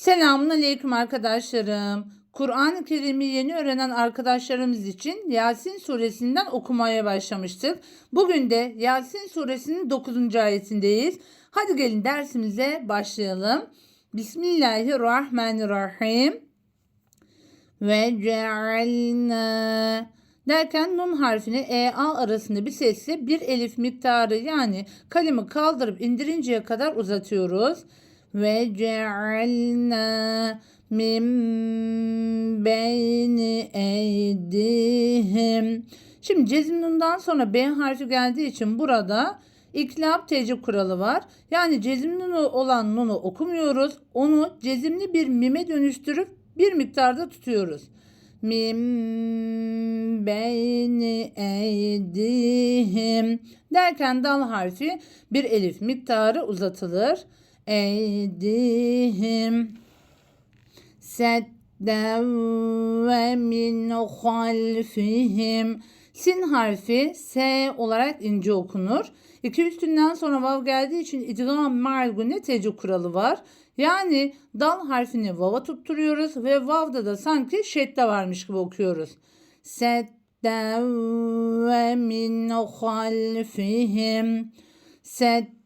Selamun Aleyküm arkadaşlarım. Kur'an-ı Kerim'i yeni öğrenen arkadaşlarımız için Yasin suresinden okumaya başlamıştık. Bugün de Yasin suresinin 9. ayetindeyiz. Hadi gelin dersimize başlayalım. Bismillahirrahmanirrahim. Ve cealna derken nun harfini e a arasında bir sesle bir elif miktarı yani kalemi kaldırıp indirinceye kadar uzatıyoruz. Cealna min beyni eydihim. Şimdi cezim nundan sonra B harfi geldiği için burada İklab tecrüb kuralı var. Yani cezimli olan nunu okumuyoruz. Onu cezimli bir mime dönüştürüp bir miktarda tutuyoruz. Mim beyni eydihim derken dal harfi bir elif miktarı uzatılır. Sedden ve min halfihim Sin harfi S olarak ince okunur. İki üstünden sonra vav geldiği için idgam ma'al gunne tecrüb kuralı var. Yani dal harfini vava tutturuyoruz ve vavda da sanki şedde varmış gibi okuyoruz. Sedden ve min halfihim sedden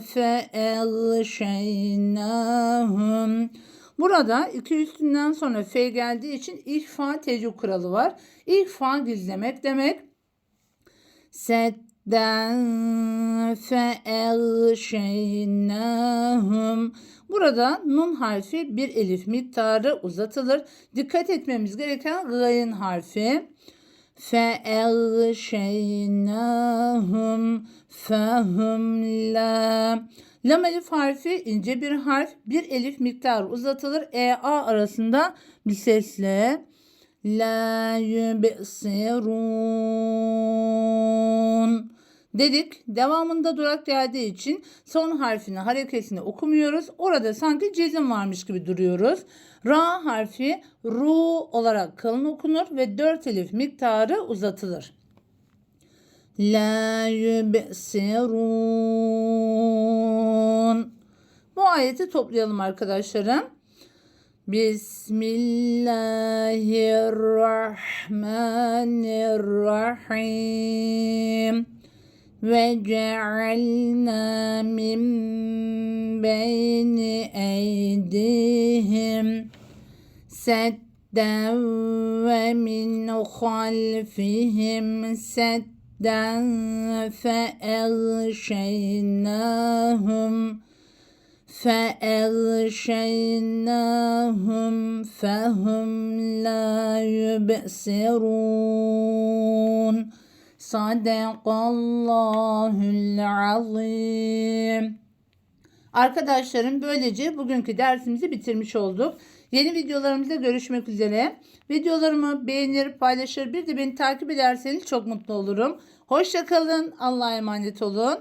fe el şeynahum Burada iki üstünden sonra f geldiği için ihfa tecrüb kuralı var. İhfa gizlemek demek. Sedden fe el şeynahum. Burada nun harfi bir elif miktarı uzatılır. Dikkat etmemiz gereken gayın harfi. Şeynahum fehum la. Lam elif harfi ince bir harf. Bir elif miktarı uzatılır. E A arasında bir sesle. La yubsirun dedik. Devamında durak geldiği için son harfini harekesini okumuyoruz. Orada sanki cezim varmış gibi duruyoruz. Ra harfi ru olarak kalın okunur ve dört elif miktarı uzatılır. La yubsirun. Bu ayeti toplayalım arkadaşlarım. Bismillahirrahmanirrahim. وجعلنا من بين أيديهم سدا ومن خلفهم سدا فأغشيناهم فأغشيناهم فهم لا يبصرون Sadakallahü'l-azim. Arkadaşlarım böylece bugünkü dersimizi bitirmiş olduk. Yeni videolarımızda görüşmek üzere. Videolarımı beğenir, paylaşır, bir de beni takip ederseniz çok mutlu olurum. Hoşçakalın, Allah'a emanet olun.